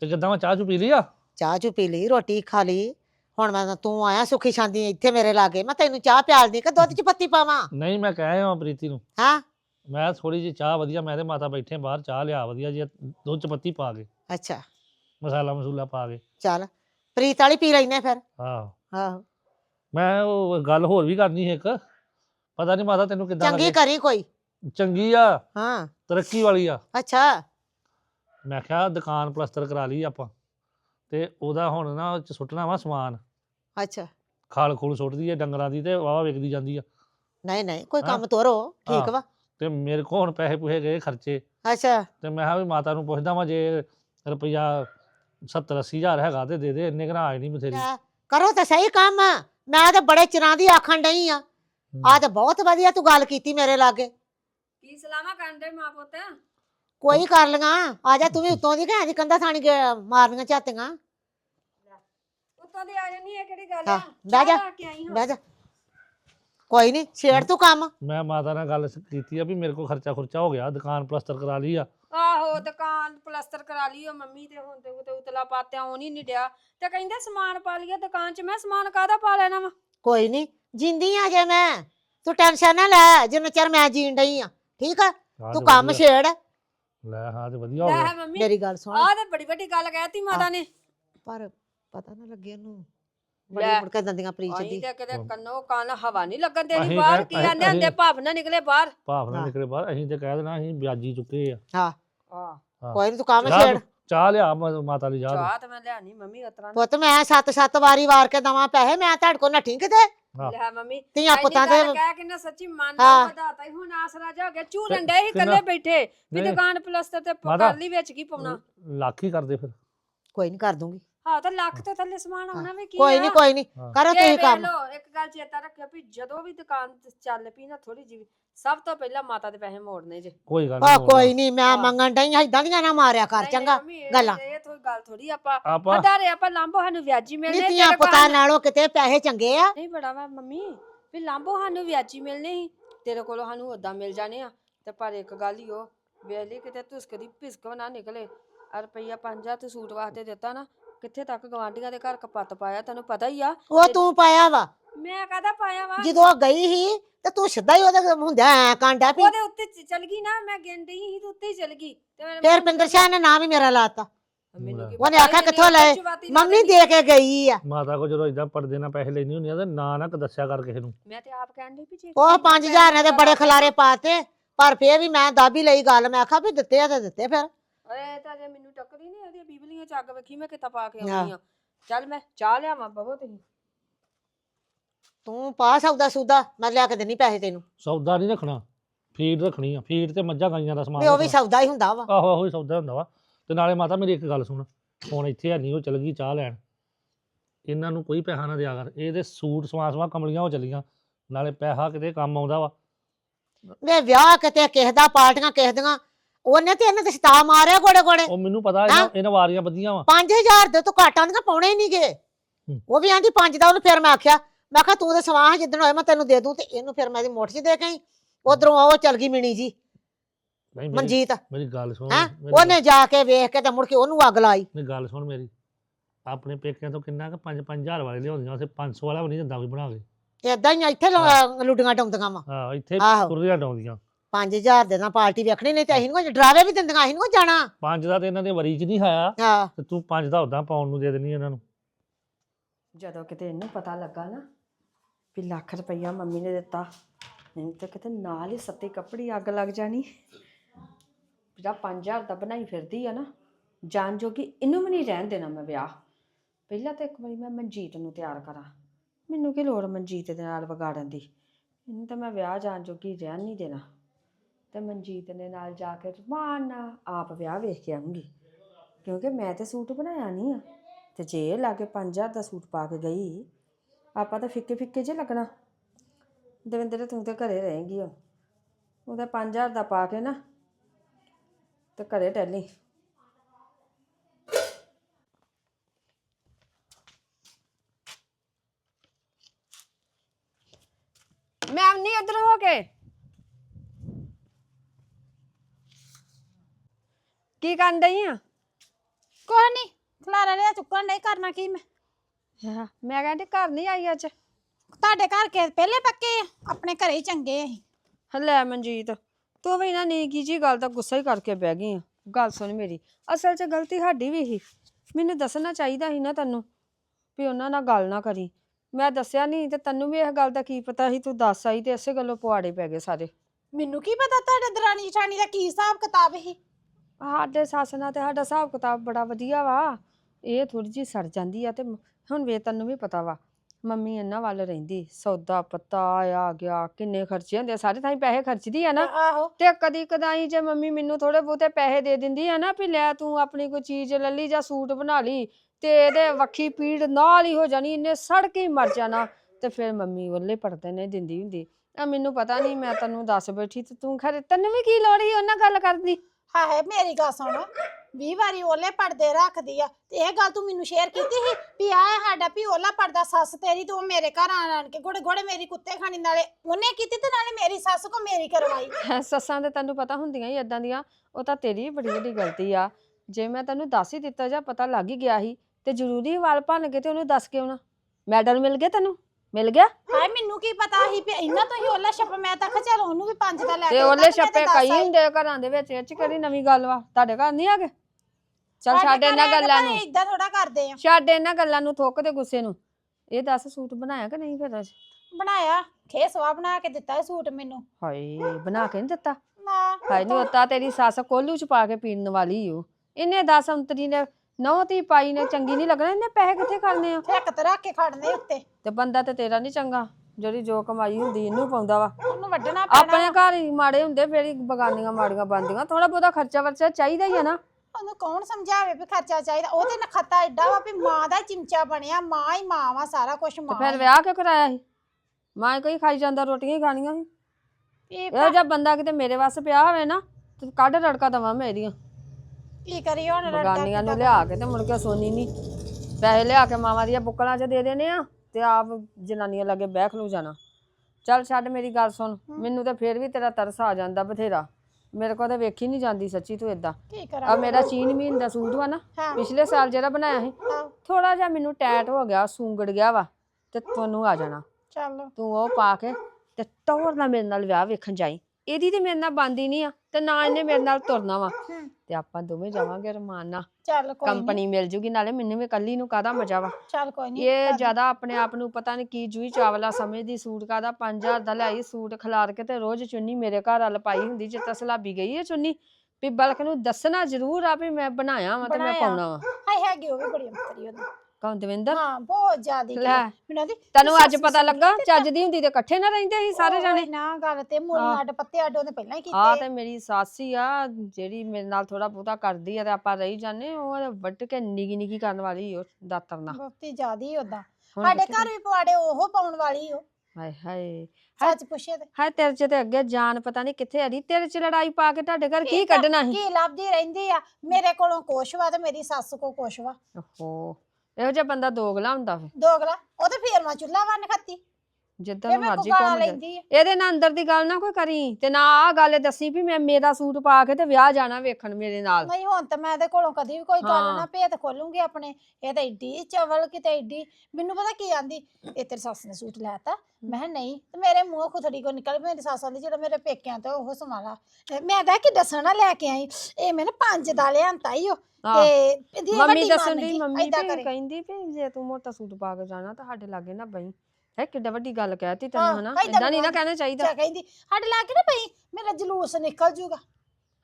ਤੇ ਕਿੱਦਾਂ ਮੈਂ ਚਾਹ ਚੁ ਪੀ ਲਈ ਆ? ਚਾਹ ਚੂ ਪੀ ਲਈ ਰੋਟੀ ਖਾ ਲਈ। ਹੁਣ ਮੈਂ ਤੂੰ ਆਇਆ ਸੁਖੀ ਸ਼ਾਂਤੀ ਇੱਥੇ ਮੇਰੇ ਲਾਗੇ। ਮੈਂ ਤੈਨੂੰ ਚਾਹ ਪਿਆਲਦੀ ਕਿ ਦੁੱਧ ਚ ਪੱਤੀ ਪਾਵਾਂ? ਨਹੀਂ ਮੈਂ ਕਹਿ ਆਇਆ ਪ੍ਰੀਤੀ ਨੂੰ। ਹਾਂ? ਮੈਂ ਥੋੜੀ ਜਿਹੀ ਚਾਹ ਵਧੀਆ ਮੈਂ ਤੇ ਮਾਤਾ ਬੈਠੇ ਬਾਹਰ ਚਾਹ ਲਿਆ ਵਧੀਆ ਜੀ ਦੁੱਧ ਚ ਪੱਤੀ ਪਾ ਕੇ। ਅੱਛਾ। ਮਸਾਲਾ ਮਸੂਲਾ ਪਾ ਕੇ। ਚੱਲ ਪ੍ਰੀਤ ਵਾਲੀ ਪੀ ਲੈਨੇ ਫਿਰ। ਆਹੋ ਆਹੋ ਮੈਂ ਉਹ ਗੱਲ ਹੋਰ ਵੀ ਕਰਨੀ ਸੀ ਇੱਕ। ਪਤਾ ਨਹੀਂ ਮਾਤਾ ਤੈਨੂੰ ਕਿੱਦਾਂ ਚੰਗੀ ਲੱਗੇ। ਕਰੀ ਕੋਈ। ਚੰਗੀ ਆ। ਹਾਂ। ਤਰੱਕੀ ਵਾਲੀ ਆ। ਅੱਛਾ। ਮੈਂ ਕਿਹਾ ਦੁਕਾਨ ਪਲਸਤਰ ਕਰਾ ਲਈ ਆਪਾਂ। ਤੇ ਉਹਦਾ ਹੁਣ ਨਾ ਉਹ ਚ ਸੁੱਟਣਾ ਵਾ ਸਮਾਨ। ਅੱਛਾ। ਖਾਲ ਖੂਲ ਸੁੱਟਦੀ ਹੈ ਡੰਗਰਾਂ ਦੀ ਤੇ ਵਾਵਾ ਵਿਕਦੀ ਜਾਂਦੀ ਆ। ਨਹੀਂ ਨਹੀਂ ਕੋਈ। ਕੰਮ ਤੋਰੋ ਠੀਕ ਹਾਂ। ਵਾ। ਤੇ ਮੇਰੇ ਕੋਲ ਹੁਣ ਪੈਸੇ ਪੂਹੇ ਗਏ ਖਰਚੇ। ਅੱਛਾ। ਤੇ ਮੈਂ ਕਿਹਾ ਵੀ ਮਾਤਾ ਨੂੰ ਪੁੱਛਦਾ ਵਾਂ ਜੇ ਰੁਪਈਆ 70 80 ਹਜ਼ਾਰ ਹੈਗਾ ਤੇ ਦੇ ਦੇ ਇੰਨੇ ਘਣਾ ਆਏ ਨਹੀਂ ਬਥੇਰੀ। ਲੈ, ਕਰੋ ਤਾਂ ਸਹੀ ਕੰਮ। ਮੈਂ ਤਾਂ ਬੜੇ ਚਿਰਾਂ ਦੀ ਆਖਣ ਡਈ ਆ। ਆ ਤਾਂ ਬਹੁਤ ਵਧੀਆ ਤੂੰ ਗੱਲ ਕੀਤੀ ਮੇਰੇ ਲਾਗੇ। ਕੀ ਸਲਾਮਾ ਕਰਦੇ ਮਾਂ ਪੁੱਤ? ਕੋਈ ਕਰ ਲਗਾ ਆ ਜਾ ਤੂੰ ਵੀ ਉੱਤੋਂ ਦੀ ਕਹਿ ਦੀ ਕੰਧਾ ਥਾਣੀ ਗੇ- ਮਾਰਨੀਆਂ ਝਾਤੀਆਂ। ਉੱਤੋਂ ਦੀ ਆ ਜਾਨੀ ਇਹ ਕਿਹੜੀ ਗੱਲ ਹਾਂ, ਆ ਬਹਿ ਜਾ, ਚਾਹ ਲੈ ਕੇ ਆਈ ਹਾਂ। ਬਹਿ ਜਾ। ਕੋਈ ਨਹੀਂ ਛੇੜ ਤੂੰ ਕੰਮ। ਮੈਂ ਮਾਤਾ ਨਾਲ ਗੱਲ ਸ- ਕੀਤੀ ਆ ਵੀ ਮੇਰੇ ਕੋਲ ਖਰਚਾ ਖੁਰਚਾ ਹੋ ਗਿਆ ਦੁਕਾਨ ਪਲਸਤਰ ਕਰਾ ਲਈ ਆ। ਆਹੋ ਦੁਕਾਨ ਪਲਸਤਰ ਕਰਾ ਲਈ ਉਹ ਮੰਮੀ ਤੇ ਹੁਣ ਤੇ ਉਹ ਤੇ ਉਤਲਾ ਪਾਤਿਆਂ ਉਹ ਨਹੀਂ ਨਿਡਿਆ ਤੇ ਕਹਿੰਦੇ ਸਮਾਨ ਪਾ ਲਿਆ ਦੁਕਾਨ 'ਚ ਮੈਂ ਸਮਾਨ ਕਾਹਦਾ ਪਾ ਲੈਣਾ ਵਾ? ਕੋਈ ਨਹੀਂ ਜਿੰਦੀ ਆ ਜੇ ਮੈਂ। ਤੂੰ ਟੈਨਸ਼ਨ ਨਾ ਲੈ ਜਿੰਨਾ ਚਿਰ ਮੈਂ ਜੀਣ ਡਈ ਆ ਠੀਕ ਆ? ਤੂੰ ਕੰਮ ਛੇੜ। ਲੈ ਹਾਂ ਤੇ ਵਧੀਆ ਹੋ ਲੈ ਗਿਆ। ਮੰਮੀ। ਮੇਰੀ ਗੱਲ ਸੁਣ। ਆਹ ਤੇ ਬੜੀ ਵੱਡੀ ਗੱਲ ਕਹਿਤੀ ਮਾਤਾ ਨੇ। ਪਰ ਪਤਾ ਨਾ ਲੱਗੇ ਉਹਨੂੰ। ਬੜੀ ਲੈ, ਮੁੜ ਕੇ ਦੰਦੀਆਂ ਪ੍ਰੀਚ ਅਸੀਂ ਦੀ। ਤੇ ਕਿਤੇ। ਕੰਨੋਂ ਕੰਨ ਹਵਾ ਨਹੀਂ ਲੱਗਣ ਦੇਣੀ ਅਸੀਂ ਬਾਹਰ। ਕੀ ਅਸੀਂ- ਆਂਦੇ ਹੁੰਦੇ? ਅਸੀਂ- ਭਾਵ ਨਾ ਨਿਕਲੇ ਬਾਹਰ। ਭਾਵਨਾ ਹਾਂ। ਨਿਕਲੇ ਬਾਹਰ। ਅਸੀਂ ਤੇ ਕਹਿ ਦੇਣਾ ਅਸੀਂ ਵਿਆਜੀ ਚੁੱਕੇ ਆ। ਹਾਂ। ਆ ਹਾਂ। ਕੋਈ ਨਹੀਂ ਤੂੰ ਕੰਮ ਚਾਹ ਛੇੜ। ਚਾਹ ਲਿਆ ਮ- ਮਾਤਾ ਲਈ ਚਾਹ ਚਾਹ ਤੇ ਮੈਂ ਲਿਆਣੀ ਮੰਮੀ ਉਤਰਾਂ ਪੁੱਤ ਮੈਂ ਸੱਤ ਸੱਤ ਵਾਰੀ ਵਾਰ ਕੇ ਦਵਾਂ ਪੈਸੇ। ਮੈਂ ਤੁਹਾਡੇ ਕੋਲ ਨੱਠੀ ਕਿਤੇ। ਲੈ ਮੰਮੀ ਧੀਆਂ ਇੰਨੀ ਪੁੱਤਾਂ ਗੱਲ ਦੇ ਕਹਿ ਕੇ ਨਾ ਸੱਚੀ ਮਨ ਹਾਂ। ਦਾ ਵਧਾਤਾ ਹੀ ਹੁਣ ਆਸਰਾ ਜਾ ਹੋ ਗਿਆ ਹੀ ਕਿੰਨਾ- ਇਕੱਲੇ ਬੈਠੇ ਵੀ ਨਹੀਂ। ਦੁਕਾਨ ਪਲਸਤਰ ਤੇ ਮਾਤਾ। ਕਰ ਲਈ ਵਿੱਚ ਕੀ ਪਾਉਣਾ ਲੱਖ ਹੀ ਕਰਦੇ ਫਿਰ ਕੋਈ ਨਹੀਂ ਕਰ ਦੂੰਗੀ ਹਾਂ ਤਾਂ ਲੱਖ ਤੋਂ ਥੱਲੇ ਸਮਾਨ ਆਉਣਾ ਵੀ ਕੀ ਕੋਈ ਨਹੀਂ ਕੋਈ ਨਹੀਂ ਹਾਂ। ਕਰੋ ਤੇ ਤੁਸੀਂ ਵੇਖ ਕੰਮ ਲਓ ਇੱਕ ਗੱਲ ਚੇਤਾ ਰੱਖਿਓ ਵੀ ਜਦੋਂ ਵੀ ਦੁਕਾਨ ਤੇ ਚੱਲ ਪਈ ਨਾ ਥੋੜੀ ਜਿਹੀ ਸਭ ਤੋਂ ਪਹਿਲਾਂ ਮਾਤਾ ਦੇ ਪੈਸੇ ਮੋੜਨੇ ਜੇ। ਕੋਈ ਗੱਲ ਆ ਨਹੀਂ ਕੋਈ ਨਹੀਂ ਮੈਂ ਹਾਂ। ਮੰਗਣ ਡਈ ਆਂ ਇਦਾਂ ਦੀਆਂ ਨਾ ਮਾਰਿਆ ਕਰ ਨਹੀਂ, ਚੰਗਾ ਮੰਮੀ, ਇਹ- ਗੱਲਾਂ। ਇਹ ਥੋੜੀ ਗੱਲ ਥੋੜੀ ਆਪਾਂ ਆਪਾਂ ਹਦਾਰੇ ਆਪਾਂ ਲਾਂਬੋ ਸਾਨੂੰ ਵਿਆਜੀ ਮਿਲਨੇ ਨੀਤੀਆਂ ਤੇਰੇ ਕੋਲ ਪੁੱਤਾਂ ਨਾਲੋਂ ਕਿਤੇ ਪੈਸੇ ਚੰਗੇ ਆ। ਨਹੀਂ ਬੜਾ ਵਾ ਮੰਮੀ ਵੀ ਲਾਂਬੋ ਸਾਨੂੰ ਵਿਆਜੀ ਮਿਲਨੇ ਸੀ ਤੇਰੇ ਕੋਲੋਂ ਸਾਨੂੰ ਉਦਾਂ ਮਿਲ ਜਾਣੇ ਆ। ਤੇ ਪਰ ਇੱਕ ਗੱਲ ਹੀ ਉਹ ਵੇਲੀ ਕਿਤੇ ਤੁਸਕਦੀ ਪਿਸਕ ਨਾ ਨਿਕਲੇ ਆ ਰੁਪਈਆ 5000 ਤੂੰ ਸੂਟ ਵਾਸਤੇ ਦਿੱਤਾ ਨਾ ਕਿੱਥੇ ਤੱਕ ਗਵਾਂਢੀਆਂ ਦੇ ਘਰ ਕਪੱਤ ਪਾਇਆ ਤੈਨੂੰ ਪਤਾ ਹੀ ਆ? ਉਹ ਤੂੰ ਪਾਇਆ ਵਾ। ਮੈਂ ਕਾਹਦਾ ਪਾਇਆ ਵਾ? ਜਦੋਂ ਉਹ ਗਈ ਸੀ ਤੇ ਤੂੰ ਸਿੱਧਾ ਹੀ ਉਹਦੇ ਹੁੰਦਾ ਐ ਕਾਂਡਾ ਵੀ। ਉਹਦੇ ਉੱਤੇ ਚ- ਚਲ ਗਈ ਨਾ ਮੈਂ ਗਿਣਦੀ ਸੀ ਤੇ ਉੱਤੇ ਹੀ ਚਲ ਗਈ। ਤੇ ਮੈਂ- ਫੇਰ ਪਿੰਦਰ ਸ਼ਾਹ ਨੇ ਨਾਮ ਹੀ ਮੇਰਾ ਲਾਤਾ ਮੈਨੂੰ ਕੀ ਉਹਨੇ ਪਤਾ ਆਖਿਆ ਸੀ ਕਿੱਥੋਂ ਲਏ? ਮੰਮੀ। ਦੇ ਕੇ ਗਈ ਆ। ਮਾਤਾ ਕੋ ਜਦੋਂ ਇਦਾਂ ਪਰਦੇ ਨਾਲ ਪੈਸੇ ਲੈਣੀ ਹੁੰਦੀ ਆ ਤੇ ਨਾ ਨਾ ਕ ਦੱਸਿਆ ਕਰ ਕਿਸੇ ਨੂੰ। ਮੈਂ ਤੇ ਆਪ ਕਹਿਣ ਡਈ ਵੀ ਜੇ ਉਹ ਕਿਸੇ ਨੂੰ 5000 ਨੇ ਤੇ ਬੜੇ ਖਲਾਰੇ ਪਾਤੇ ਪਰ ਫੇਰ ਵੀ ਮੈਂ ਦਾਬੀ ਲਈ ਗੱਲ ਮੈਂ ਆਖਿਆ ਵੀ ਦਿੱਤੇ ਆ ਤੇ ਦਿੱਤੇ ਫਿਰ। ਓਏ ਤਾਂ ਜੇ ਮੈਨੂੰ ਟੱਕਰੀ ਨਹੀਂ ਉਹਦੀਆਂ ਬੀਬਲੀਆਂ ਚ ਅੱਗ ਵੇਖੀ ਮੈਂ ਕਿੱਤਾ ਪਾ ਕੇ ਹਾਂ। ਆਉਣੀ ਆ। ਚੱਲ ਮੈਂ ਚਾਹ ਲਿਆਵਾਂ ਬਹੋ ਤੁਸੀਂ। ਤੂੰ ਪਾ ਸਕਦਾ ਸੂਦਾ ਮੈਂ ਲਿਆ ਕੇ ਦੇਣੀ ਪੈਸੇ ਤੈਨੂੰ। ਸੌਦਾ ਨਹੀਂ ਰੱਖਣਾ ਫੀਡ ਰੱਖਣੀ ਆ ਫੀਡ ਤੇ ਮੱਝਾਂ ਗਾਈਆਂ ਦਾ ਸਮਾਨ ਵੀ ਉਹ ਵੀ ਰੱਖਣਾ। ਸੌਦਾ ਹੀ ਹੁੰਦਾ ਵਾ। ਆਹੋ ਆਹੋ ਹੀ ਸੌਦਾ ਹੁੰਦਾ ਵਾ। ਤੇ ਨਾਲੇ ਮਾਤਾ ਮੇਰੀ ਇੱਕ ਗੱਲ ਸੁਣ। ਹੁਣ ਇੱਥੇ ਹੈ ਨਹੀਂ ਉਹ ਚਲ ਗਈ ਚਾਹ ਲੈਣ। ਇਹਨਾਂ ਨੂੰ ਕੋਈ ਪੈਸਾ ਨਾ ਦਿਆ ਕਰ। ਇਹਦੇ ਸੂਟ ਸਵਾ ਸਵਾ ਕਮਲੀਆਂ ਹੋ ਚਲੀਆਂ। ਨਾਲੇ ਪੈਸਾ ਕਿਤੇ ਕੰਮ ਆਉਂਦਾ ਵਾ। ਵੇ ਵਿਆਹ ਕਿਤੇ ਕਿਸੇ ਦਾ ਪਾਰਟੀਆਂ ਕਿਸੇ ਦੀਆਂ। ਉਹਨੇ ਤੇ ਇਹਨੇ ਤੇ ਸਤਾ ਮਾਰਿਆ ਗੋੜੇ ਗੋੜੇ ਉਹ ਮੈਨੂੰ ਪਤਾ ਇਹਨਾਂ ਇਹਨਾਂ ਵਾਰੀਆਂ ਵਧੀਆਂ ਵਾ। 5000 ਦੇ ਤੋਂ ਘੱਟ ਆਂਦੀਆਂ ਪਾਉਣੇ ਹੀ। ਨਹੀਂਗੇ। ਉਹ ਵੀ ਆਂਦੀ 5 ਦਾ ਉਹਨੂੰ ਫਿਰ ਮੈਂ ਆਖਿਆ ਮੈਂ ਕਿਹਾ ਤੂੰ ਤੇ ਸਵਾਹ ਜਿੱਦਣ ਹੋਏ ਮੈਂ ਤੈਨੂੰ ਦੇ ਦੂੰ ਤੇ ਇਹਨੂੰ ਫਿਰ ਮੈਂ ਇਹਦੀ ਮੋਟਰ 'ਚ ਦੇ ਕੇ ਆਈ। ਉਧਰੋਂ ਉਹ ਚਲ ਗਈ ਮਿਣੀ ਜੀ। ਨਹੀਂ ਮੇਰੀ ਮਨਜੀਤ। ਮੇਰੀ ਗੱਲ ਸੁਣ। ਹੈ? ਮੇਰੀ ਗੱਲ- ਉਹਨੇ ਜਾ ਕੇ ਵੇਖ ਕੇ ਤੇ ਮੁੜ ਕੇ ਉਹਨੂੰ ਅੱਗ ਲਾਈ। ਮੇਰੀ ਗੱਲ ਸੁਣ ਮੇਰੀ। ਆਪਣੇ ਪੇਕਿਆਂ ਤੋਂ ਕਿੰਨਾ ਕਿ 5 5000 ਵਾਲੇ ਲਿਆਉਂਦੀਆਂ ਉਸੇ 500 ਵਾਲਾ ਵੀ ਨਹੀਂ ਦਿੰਦਾ ਕੋਈ ਬਣਾ ਕੇ। ਏਦਾਂ ਹੀ ਆ, ਇੱਥੇ ਲ- ਲੁੱਡੀਆਂ ਡਾਉਂਦੀਆਂ ਵਾ। ਹਾਂ ਇੱਥੇ ਆਹੋ। ਕੁਰਰੀਆਂ ਡਾਉਂਦੀਆਂ। 5000 ਦੇ ਨਾਲ ਪਾਰਟੀ ਵੇਖਣੀ ਨਹੀਂ ਤੇ ਅਸੀਂ ਨੂੰ ਡਰਾਵੇ ਵੀ ਦਿੰਦੀਆਂ ਅਸੀਂ ਨੂੰ ਜਾਣਾ। ਪੰਜ ਦਾ ਤੇ ਇਹਨਾਂ ਦੇ ਵਰੀ 'ਚ ਨਹੀਂ ਆਇਆ ਹਾਂ। ਤੇ ਤੂੰ ਪੰਜ ਦਾ ਉਦਾਂ ਪਾਉਣ ਨੂੰ ਦੇ ਦੇਣੀ ਇਹਨਾਂ ਨੂੰ। ਜਦੋਂ ਕਿਤੇ ਇਹਨੂੰ ਪਤਾ ਲੱਗਾ ਨਾ ਵੀ ਲੱਖ ਰੁਪਈਆ ਮੰਮੀ ਨੇ ਦਿੱਤਾ ਨਹੀਂ ਤਾਂ ਕਿਤੇ ਨਾਲ ਹੀ ਸੱਤੇ ਕੱਪੜੀ ਅੱਗ ਲੱਗ ਜਾਣੀ। ਜਿਹੜਾ 5000 ਦਾ ਬਣਾਈ ਫਿਰਦੀ ਆ ਨਾ ਜਾਨ ਜੋਗੀ ਇਹਨੂੰ ਵੀ ਨਹੀਂ ਰਹਿਣ ਦੇਣਾ ਮੈਂ ਵਿਆਹ। ਪਹਿਲਾਂ ਤਾਂ ਇੱਕ ਵਾਰੀ ਮੈਂ ਮਨਜੀਤ ਨੂੰ ਤਿਆਰ ਕਰਾਂ। ਮੈਨੂੰ ਕੀ ਲੋੜ ਮਨਜੀਤ ਦੇ ਨਾਲ ਵਿਗਾੜਨ ਦੀ? ਇਹਨੂੰ ਤਾਂ ਮੈਂ ਵਿਆਹ ਜਾਣ ਜੋਗੀ ਰਹਿਣ ਨਹੀਂ ਦੇਣਾ। ਤੇ ਮਨਜੀਤ ਨੇ ਨਾਲ ਜਾ ਕੇ ਰਮਾਨ ਨਾਲ ਆਪ ਵਿਆਹ ਵੇਖ ਕੇ ਆਉਂਗੀ ਕਿਉਂਕਿ ਮੈਂ ਤੇ ਸੂਟ ਬਣਾਇਆ ਨਹੀਂ ਆ। ਤੇ ਜੇ ਇਹ ਲਾ ਕੇ 5000 ਦਾ ਸੂਟ ਪਾ ਕੇ ਗਈ, ਆਪਾਂ ਤਾਂ ਫਿੱਕੇ ਫਿੱਕੇ ਜੇ ਲੱਗਣਾ। ਦਵਿੰਦਰ, ਤੂੰ ਤੇ ਘਰੇ ਰਹੇਂਗੀ ਹੁਣ। ਉਹਦਾ 5000 ਦਾ ਪਾ ਕੇ ਨਾ ਤੇ ਘਰੇ ਟੈਲੀ ਮੈਂ ਨਹੀਂ ਉਧਰ ਹੋ ਕੇ। ਕੀ ਕਰਨ ਡਈ ਆ? ਕੁਛ ਨਹੀਂ ਖਲਾਰਾ ਲਿਆ ਚੁੱਕਣ ਨਹੀਂ ਕਰਨਾ ਕੀ ਮੈਂ? ਮੈਂ ਕਹਿੰਦੀ ਘਰ ਨਹੀਂ ਆਈ ਅੱਜ। ਤੁਹਾਡੇ ਘਰ ਕੇ ਪਹਿਲੇ ਪੱਕੇ ਆ? ਆਪਣੇ ਘਰੇ ਹੀ ਚੰਗੇ ਅਸੀਂ। ਲੈ ਮਨਜੀਤ ਤੂੰ ਵੀ ਨਾ ਨੀਕੀ ਜੀ ਗੱਲ ਦਾ ਗੁੱਸਾ ਹੀ ਕਰਕੇ ਬਹਿ ਗਈ ਆ। ਗੱਲ ਸੁਣ ਮੇਰੀ ਅਸਲ 'ਚ ਗਲਤੀ ਸਾਡੀ ਵੀ ਸੀ। ਮੈਨੂੰ ਦੱਸਣਾ ਚਾਹੀਦਾ ਸੀ ਨਾ ਤੈਨੂੰ ਵੀ ਉਹਨਾਂ ਨਾਲ ਗੱਲ ਨਾ ਕਰੀ। ਮੈਂ ਦੱਸਿਆ ਨਹੀਂ ਤੇ ਤੈਨੂੰ ਵੀ ਇਹ ਗੱਲ ਦਾ ਕੀ ਪਤਾ ਸੀ ਤੂੰ ਦੱਸ ਆਈ ਤੇ ਇਸੇ ਗੱਲੋਂ ਪੁਆੜੇ ਪੈ ਗਏ ਸਾਰੇ। ਮੈਨੂੰ ਕੀ ਪਤਾ ਤੁਹਾਡੇ ਦਰਾਣੀ ਜਠਾਣੀ ਦਾ ਕੀ ਹਿਸਾਬ ਕਿਤਾਬ ਸੀ? ਸਾਡੇ ਸੱਸ ਨਾਲ ਤੇ ਸਾਡਾ ਹਿਸਾਬ ਕਿਤਾਬ ਬੜਾ ਵਧੀਆ ਵਾ। ਇਹ ਥੋੜੀ ਜੀ ਸੜ ਜਾਂਦੀ ਆ ਤੇ ਮ- ਹੁਣ ਵੇ ਤੈਨੂੰ ਵੀ ਪਤਾ ਵਾ ਮੰਮੀ ਇਹਨਾਂ ਵੱਲ ਰਹਿੰਦੀ ਸੌਦਾ ਪੱਤਾ ਆ ਗਿਆ ਕਿੰਨੇ ਖਰਚੇ ਹੁੰਦੇ ਆ, ਸਾਰੇ ਥਾਂ ਪੈਸੇ ਖਰਚਦੀ ਆ ਨਾ। ਆਹੋ। ਤੇ ਕਦੀ ਕਦਾਈ ਜੇ ਮੰਮੀ ਮੈਨੂੰ ਥੋੜੇ ਬਹੁਤੇ ਪੈਸੇ ਦੇ ਦਿੰਦੀ ਆ ਨਾ ਵੀ ਲੈ ਤੂੰ ਆਪਣੀ ਕੋਈ ਚੀਜ਼ ਲੈ ਲਈ ਜਾਂ ਸੂਟ ਬਣਾ ਲਈ ਤੇ ਇਹਦੇ ਵੱਖੀ ਪੀੜ ਨਾਲ ਹੀ ਹੋ ਜਾਣੀ ਇਹਨੇ ਸੜ ਕੇ ਹੀ ਮਰ ਜਾਣਾ। ਤੇ ਫਿਰ ਮੰਮੀ ਵੱਲੇ ਪੜਦੇ ਨੇ ਦਿੰਦੀ ਹੁੰਦੀ। ਆ ਮੈਨੂੰ ਪਤਾ ਨਹੀਂ ਮੈਂ ਤੈਨੂੰ ਦੱਸ ਬੈਠੀ ਤੇ ਤੂੰ ਖਰੇ ਤੈਨੂੰ ਵੀ ਕੀ ਲੋੜ ਸੀ ਉਹਨਾਂ ਗੱਲ ਕਰਦੀ ਹਾਏ, ਮੇਰੀ ਗੱਲ ਸੁਣ। 20 ਵਾਰੀ ਓਲੇ ਪਰਦੇ ਰੱਖਦੀ ਆ ਤੇ ਇਹ ਗੱਲ ਤੂੰ ਮੈਨੂੰ ਸ਼ੇਅਰ ਕੀਤੀ ਸੀ ਵੀ ਆ ਸਾਡਾ ਵੀ ਓਲਾ ਪਰਦਾ ਸੱਸ ਤੇਰੀ ਤੂੰ ਮੇਰੇ ਘਰ ਆਣ ਆਣ ਕੇ ਗੋੜੇ ਗੋੜੇ ਮੇਰੀ ਕੁੱਤੇ ਖਾਣੀ ਨਾਲੇ ਉਹਨੇ ਕੀਤੀ ਤੇ ਨਾਲੇ ਮੇਰੀ ਸੱਸ ਕੋ ਮੇਰੀ ਕਰਵਾਈ। ਸੱਸਾਂ ਤੇ ਤੈਨੂੰ ਪਤਾ ਹੁੰਦੀਆਂ ਹੀ ਇਦਾਂ ਦੀਆਂ, ਉਹ ਤਾਂ ਤੇਰੀ ਬੜੀ ਵੱਡੀ ਗਲਤੀ ਆ। ਜੇ ਮੈਂ ਤੈਨੂੰ ਦੱਸ ਹੀ ਦਿੱਤਾ ਜਾਂ ਪਤਾ ਲੱਗ ਹੀ ਗਿਆ ਸੀ ਤੇ ਜ਼ਰੂਰੀ ਵਾਲ ਭੰਨ ਕੇ ਤੇ ਉਹਨੂੰ ਦੱਸ ਕੇ ਆਉਣਾ ਮੈਡਲ ਮਿਲ ਗਏ ਤੈਨੂੰ? ਮਿਲ ਗਿਆ? ਹਾਏ ਮੈਨੂੰ ਕੀ ਪਤਾ ਸੀ ਵੀ ਇਹਨਾਂ ਤੋਂ ਹੀ ਓਲਾ ਛੱਪ ਮੈਂ ਤਾਂ ਕਿਹਾ ਚੱਲ ਉਹਨੂੰ ਵੀ ਪੰਜ ਦਾ ਲੈ ਤੇ ਉਹਲੇ ਤੇ ਛੱਪੇ ਕਈ ਆਈ। ਹੁੰਦੇ ਘਰਾਂ ਦੇ ਵਿੱਚ ਇਹ ਚ ਕਿਹੜੀ ਨਵੀਂ ਗੱਲ ਵਾ? ਤੁਹਾਡੇ ਘਰ ਨਹੀਂ ਆਗੇ ਚੱਲ ਸਾਡੇ ਛੱਡ ਇਹਨਾਂ ਘਰ ਹੈਗਾ ਗੱਲਾਂ ਨੂੰ। ਏਦਾਂ ਥੋੜਾ ਕਰਦੇ ਆ। ਛੱਡ ਇਹਨਾਂ ਗੱਲਾਂ ਨੂੰ ਥੁੱਕ ਦੇ ਗੁੱਸੇ ਨੂੰ। ਇਹ ਦੱਸ ਸੂਟ ਬਣਾਇਆ ਕਿ ਨਹੀਂ ਫਿਰ ਅੱਜ? ਬਣਾਇਆ। ਖੇ ਸਵਾ ਬਣਾ ਕੇ ਦਿੱਤਾ ਇਹ ਸੂਟ ਮੈਨੂੰ। ਹਾਏ ਬਣਾ ਕੇ ਨਹੀਂ ਦਿੱਤਾ? ਨਾ ਹਾਏ ਨਹੀਂ ਉੱਤਾ ਤੇਰੀ ਸੱਸ ਕੋਲੂ ਚ ਪਾ ਕੇ ਪੀਣ ਵਾਲੀ ਓ। ਇਹਨੇ ਦਸ ਅੰਤਰੀ ਨੇ ਨੌ ਤੀ ਪਾਈ ਨੇ ਚੰਗੀ ਨਹੀਂ ਲੱਗਣਾ ਇਹਨੇ ਪੈਸੇ ਕਿੱਥੇ ਕਰਨੇ ਆ? ਠੇਕ ਤੇ ਰੱਖ ਕੇ ਖੜਨੇ ਉੱਤੇ। ਤੇ ਬੰਦਾ ਤੇ ਤੇਰਾ ਨਹੀਂ ਚੰਗਾ ਜਿਹੜੀ ਜੋ ਕਮਾਈ ਹੁੰਦੀ ਇਹਨੂੰ ਪਾਉਂਦਾ ਵਾ। ਉਹਨੂੰ ਵੱਢਣਾ ਪੈਣਾ ਆਪਣੇ ਘਰ ਹੀ ਮਾੜੇ ਹੁੰਦੇ ਫੇਰ ਹੀ ਬਗਾਨੀਆਂ ਮਾੜੀਆਂ ਬੰਦੀਆਂ ਥੋੜਾ ਬਹੁਤਾ ਖਰਚਾ ਵਰਚਾ ਚਾਹੀਦਾ ਹੀ ਆ ਨਾ। ਉਹਨੂੰ ਕੌਣ ਸਮਝਾਵੇ ਵੀ ਖਰਚਾ ਚਾਹੀਦਾ? ਉਹ ਤੇ ਨਖੱਤਾ ਐਡਾ ਵਾ ਵੀ ਮਾਂ ਦਾ ਚਿਮਚਾ ਬਣਿਆ ਮਾਂ ਹੀ ਮਾਂ ਵਾ ਸਾਰਾ ਕੁਝ ਤੇ ਮਾਂ ਫਿਰ ਵਿਆਹ ਕਿਉਂ ਕਰਾਇਆ ਸੀ? ਮਾਂ ਕੋਈ ਖਾਈ ਜਾਂਦਾ ਰੋਟੀਆਂ ਹੀ ਖਾਣੀਆਂ ਸੀ। ਇਹੋ ਜਿਹਾ ਬੰਦਾ ਕਿਤੇ ਮੇਰੇ ਵਾਸਤੇ ਪਿਆ ਹੋਵੇ ਨਾ ਤੇ ਕੱਢ ਰੜਕਾ ਦਵਾਂ ਮੇਰੀਆਂ ਕੀ ਕਰੀ ਹੁਣ ਰੜਕਾ ਬਗਾਨੀਆਂ ਨੂੰ ਲਿਆ ਕੇ ਤੇ ਮੁੜ ਕੇ ਸੋਨੀ ਨਹੀਂ। ਪੈਸੇ ਲਿਆ ਕੇ ਮਾਵਾਂ ਦੀਆਂ ਬੁੱਕਲਾਂ 'ਚ ਦੇ ਦੇਣੇ ਆ ਤੇ ਆਪ ਜਨਾਨੀਆਂ ਲਾਗੇ ਬਹਿ ਖਲੋ ਜਾਣਾ। ਚੱਲ ਛੱਡ ਮੇਰੀ ਗੱਲ ਸੁਣ ਮੈਨੂੰ ਤਾਂ ਫੇਰ ਵੀ ਤੇਰਾ ਤਰਸ ਆ ਜਾਂਦਾ ਬਥੇਰਾ। ਮੇਰੇ ਕੋਲ ਤਾਂ ਵੇਖੀ ਨਹੀਂ ਜਾਂਦੀ ਸੱਚੀ ਤੂੰ ਏਦਾਂ। ਕੀ ਆ ਮੇਰਾ ਚੀਨ ਮਹੀਨ ਦਾ ਸੂਟ ਵਾ ਨਾ ਹਾਂ। ਪਿਛਲੇ ਸਾਲ ਜਿਹੜਾ ਬਣਾਇਆ ਸੀ ਥੋੜਾ ਜਿਹਾ ਮੈਨੂੰ ਟੈਟ ਹੋ ਗਿਆ ਸੂੰਗੜ ਗਿਆ ਵਾ ਤੇ ਤੁਹਾਨੂੰ ਆ ਜਾਣਾ। ਚੱਲ। ਤੂੰ ਉਹ ਪਾ ਕੇ ਤੇ ਟੌਰ ਨਾਲ ਮੇਰੇ ਨਾਲ ਵਿਆਹ ਵੇਖਣ ਜਾਈ। ਇਹਦੀ ਤੇ ਮੇਰੇ ਨਾਲ ਬੰਦੀ ਨਹੀਂ ਆ ਤੇ ਨਾ ਇਹਨੇ ਮੇਰੇ ਨਾਲ ਤੁਰਨਾ ਵਾ। ਤੇ ਆਪਾਂ ਦੋਵੇਂ ਜਾਵਾਂਗੇ ਰਮਾਨ ਨਾਲ। ਚੱਲ ਕੋਈ ਨੀ। ਕੰਪਨੀ ਮਿਲ ਜੂਗੀ ਨਾਲੇ ਮੈਨੂੰ ਵੀ ਕੱਲੀ ਨੂੰ ਕਾਹਦਾ ਮਜ਼ਾ ਵਾ। ਚੱਲ ਕੋਈ ਨਹੀਂ ਇਹ ਜ਼ਿਆਦਾ ਆਪਣੇ ਆਪ ਨੂੰ ਪਤਾ ਨਹੀਂ ਕੀ ਜੂਈ ਚਾਵਲਾ ਸਮਝਦੀ ਸੂਟ ਕਾਹਦਾ 5000 ਦਾ ਲਿਆਈ ਸੂਟ ਖਿਲਾਰ ਕੇ ਤੇ ਰੋਜ਼ ਚੁੰਨੀ ਮੇਰੇ ਘਰ ਵੱਲ ਪਾਈ ਹੁੰਦੀ ਜਿੱਤ ਸਲਾਬੀ ਗਈ ਹੈ ਚੁੰਨੀ। ਵੀ ਬਲਕ ਨੂੰ ਦੱਸਣਾ ਜ਼ਰੂਰ ਆ ਵੀ ਮੈਂ ਬਣਾਇਆ ਵਾ ਤੇ ਮੈਂ ਬਣਾਇਆ। ਪਾਉਣਾ ਵਾ। ਹਾਏ ਹੈਗੀ ਉਹ ਵੀ ਬੜੀ ਅੰਤਰੀ ਉਹਦੀ। ਕੌਣ ਦਵਿੰਦਰ ਹਾਂ ਬਹੁਤ ਜ਼ਿਆਦੀ ਲੈ ਮੈਨੂੰ ਦੀ ਤੈਨੂੰ ਅੱਜ ਪਤਾ ਲੱਗਾ ਚੱਜ ਦੀ ਹੁੰਦੀ ਤੇ ਇਕੱਠੇ ਨਾ ਰਹਿੰਦੇ ਸੀ ਸਾਰੇ ਜਾਣੇ। ਨਾ ਗੱਲ ਤੇ ਮੂਲੀਆਂ ਅੱਡ ਪੱਤੇ ਅੱਡ ਉਹਨੇ ਪਹਿਲਾਂ ਹੀ ਆ ਕੀਤੇ ਤੇ ਮੇਰੀ ਸਾਸੀ ਆ ਜਿਹੜੀ ਮੇਰੇ ਨਾਲ ਥੋੜਾ ਬਹੁਤਾ ਕਰਦੀ ਆ ਤੇ ਆਪਾਂ ਰਹੀ ਜਾਂਦੇ ਉਹ ਵੱਟ ਕੇ ਨਿੱਗੀ ਨਿੱਗੀ ਕਰਨ ਵਾਲੀ ਉਹ ਦਾਤਰ ਨਾਲ। ਬਹੁਤੀ ਜ਼ਿਆਦੀ ਉਦਾਂ ਹੁਣ ਸਾਡੇ ਕਿੱਥੇ ਘਰ ਵੀ ਪਵਾੜੇ ਉਹ ਪਾਉਣ ਵਾਲੀ ਉਹ। ਹਾਏ ਹਾਏ ਸੱਚ ਪੁੱਛੇ ਤੇ। ਹਾਏ ਤੇਰੇ ਚ ਤੇ ਅੱਗੇ ਜਾਨ ਪਤਾ ਨਹੀਂ ਕਿੱਥੇ ਅੜੀ ਤੇਰੇ ਚ ਲੜਾਈ ਪਾ ਕੇ ਤੁਹਾਡੇ ਘਰ ਕੀ ਇਹ ਤਾਂ ਕੱਢਣਾ ਸੀ? ਕੀ ਲੱਭਦੀ ਰਹਿੰਦੀ ਆ ਮੇਰੇ ਕੋਲੋਂ ਕੁਛ ਵਾ ਤੇ ਮੇਰੀ ਸੱਸ ਕੋ ਕੁਛ ਵਾ। ਓਹੋ। ਇਹੋ ਜਿਹਾ ਬੰਦਾ ਦੋਗਲਾ ਹੁੰਦਾ ਫੇ ਦੋਗਲਾ ਉਹ ਤੇ ਫੇਰ ਮਾ ਚੁੱਲਾ ਵੰਨ ਖੱਤੀ ਜਿੱਦਾਂ ਇਹ ਨੂੰ ਮੈਂ ਮਰਜ਼ੀ ਗਾਲਾਂ ਘੁੰਮ ਜਾ। ਲੈਂਦੀ ਆ। ਇਹਦੇ ਨਾਲ ਅੰਦਰ ਦੀ ਗੱਲ ਨਾ ਕੋਈ ਕਰੀ ਤੇ ਨਾ ਆ ਗੱਲ ਦੱਸੀ ਵੀ ਮੈਂ ਮੇਰਾ ਸੂਟ ਪਾ ਕੇ ਤੇ ਵਿਆਹ ਜਾਣਾ ਵੇਖਣ ਮੇਰੇ ਨਾਲ। ਨਹੀਂ ਹੁਣ ਤਾਂ ਮੈਂ ਇਹਦੇ ਕੋਲੋਂ ਕਦੀ ਵੀ ਕੋਈ ਗੱਲ ਹਾਂ। ਨਾ ਭੇਤ ਖੋਲੂੰਗੀ ਆਪਣੇ। ਇਹ ਤਾਂ ਏਡੀ ਚਵਲ ਕਿਤੇ ਏਡੀ ਮੈਨੂੰ ਪਤਾ ਕੀ ਆਂਦੀ ਇਹ ਤੇਰੀ ਸੱਸ ਨੇ ਸੂਟ ਲੈਤਾ। ਮੈਂ ਕਿਹਾ ਨਹੀਂ ਤੇ ਮੇਰੇ ਮੂੰਹ ਖੁਥੜੀ ਕੋ ਨਿਕਲ ਮੇਰੀ ਸੱਸ ਆਂਦੀ ਜਿਹੜਾ ਮੇਰੇ ਪੇਕਿਆਂ ਤੋਂ ਉਹ ਸਮਾਲਾ। ਤੇ ਮੈਂ ਤਾਂ ਕਿ ਦੱਸਣਾ ਲੈ ਕੇ ਆਈ ਇਹ ਮੈਨੇ ਪੰਜ ਦਾ ਲਿਆਂਤਾ ਈ ਆਹ, ਤੇ ਇਹਦੀ ਮੰਮੀ ਵੱਡੀ ਦੱਸਣ ਮੰਨ ਦੀ ਗਈ ਮੰਮੀ ਏਦਾਂ ਵੀ ਕਰੇ। ਕਹਿੰਦੀ ਵੀ ਜੇ ਤੂੰ ਮੋਟਾ ਸੂਟ ਪਾ ਕੇ ਜਾਣਾ ਤਾਂ ਸਾਡੇ ਲਾਗੇ ਨਾ ਬਈ। ਹੈ ਕਿੱਡਾ ਵੱਡੀ ਗੱਲ ਕਹਿਤੀ ਤੈਨੂੰ ਹਨਾ? ਇਦਾਂ ਨਹੀਂ ਨਾ ਕਹਿਣਾ ਚਾਹੀਦਾ। ਕਹਿੰਦੀ ਸਾਡੇ ਲਾਗੇ ਨਾ ਪਈ ਮੇਰਾ ਜਲੂਸ ਨਿਕਲ ਜੂਗਾ।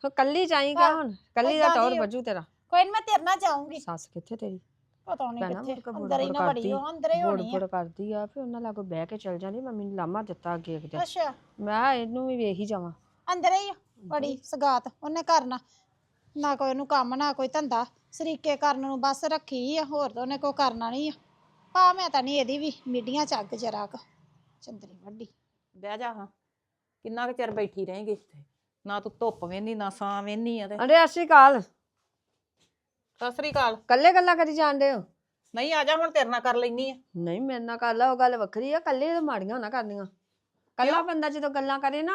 ਫਿਰ ਕੱਲੀ ਜਾਏਗਾ ਹੁਣ ਕੱਲੀ ਦਾ ਟੌਰ ਵੱਜੂ ਤੇਰਾ। ਕੋਈ ਨੀ ਮੈਂ ਤੇਰੇ ਨਾਲ ਜਾਊਂਗੀ। ਸੱਸ ਕਿੱਥੇ ਤੇਰੀ? ਪਤਾ ਨਹੀਂ ਕਿੱਥੇ ਕੇ ਅੰਦਰ ਹੀ ਨਾ ਕਰਦੀ, ਉਹ ਅੰਦਰ ਹੀ ਹੋਣੀ ਬੁੜ ਕਰਦੀ ਆ ਫਿਰ ਉਹਨਾਂ ਲਾਗੋ ਬਹਿ ਕੇ ਚਲ ਜਾਂਦੀ ਮੰਮੀ ਨੇ ਲਾਮਾ ਦਿੱਤਾ ਅੱਗੇ ਆ ਅੱਛਾ। ਮੈਂ ਇਹਨੂੰ ਵੀ ਵੇਖ ਹੀ ਜਾਵਾਂ। ਅੰਦਰ ਹੀ ਆ, ਬੜੀ ਸਗਾਤ ਉਹਨੇ ਕਰਨਾ ਨਾ ਕੋਈ ਉਹਨੂੰ ਕੰਮ ਨਾ ਕੋਈ ਧੰਦਾ ਸਰੀਕੇ ਕਰਨ ਨੂੰ ਬਸ ਰੱਖੀ ਆ ਹੋਰ ਤਾਂ ਉਹਨੇ ਕੋਈ ਕਰਨਾ ਨਹੀਂ ਆ। ਪਾ ਮੈਂ ਤਾਂ ਨਹੀਂ ਇਹਦੀ ਵੀ ਮੀਡੀਆਂ ਚੱਗ ਜਰਾ ਕ ਚੰਦਰੀ ਵੱਡੀ ਬਹਿ ਜਾ ਹਾਂ ਕਿੰਨਾ ਕੁ ਚਿਰ ਬੈਠੀ ਰਹੇਂਗੀ? ਇੱਥੇ ਨਾ ਤੂੰ ਧੁੱਪ ਵੇਨੀ ਨਾ ਸਾਂ ਵੇਨੀ ਆ ਤੇ। ਅਰੇ ਸਤਿ ਸ਼੍ਰੀ ਅਕਾਲ। ਸਤਿ ਸ੍ਰੀ ਅਕਾਲ। ਕੱਲੇ ਗੱਲਾਂ ਕਰੀ ਜਾਂਦੇ ਹੋ? ਨਹੀਂ ਆ ਜਾ ਹੁਣ ਤੇਰੇ ਨਾਲ ਕਰ ਲੈਨੀ ਆ। ਨਹੀਂ ਮੇਰੇ ਨਾਲ ਕਰ ਲਾ ਉਹ ਗੱਲ ਵੱਖਰੀ ਆ ਕੱਲੇ ਤਾਂ ਮਾੜੀਆਂ ਨਾ ਕਰਨੀਆਂ। ਕੱਲਾ ਬੰਦਾ ਜਦੋਂ ਗੱਲਾਂ ਕਰੇ ਨਾ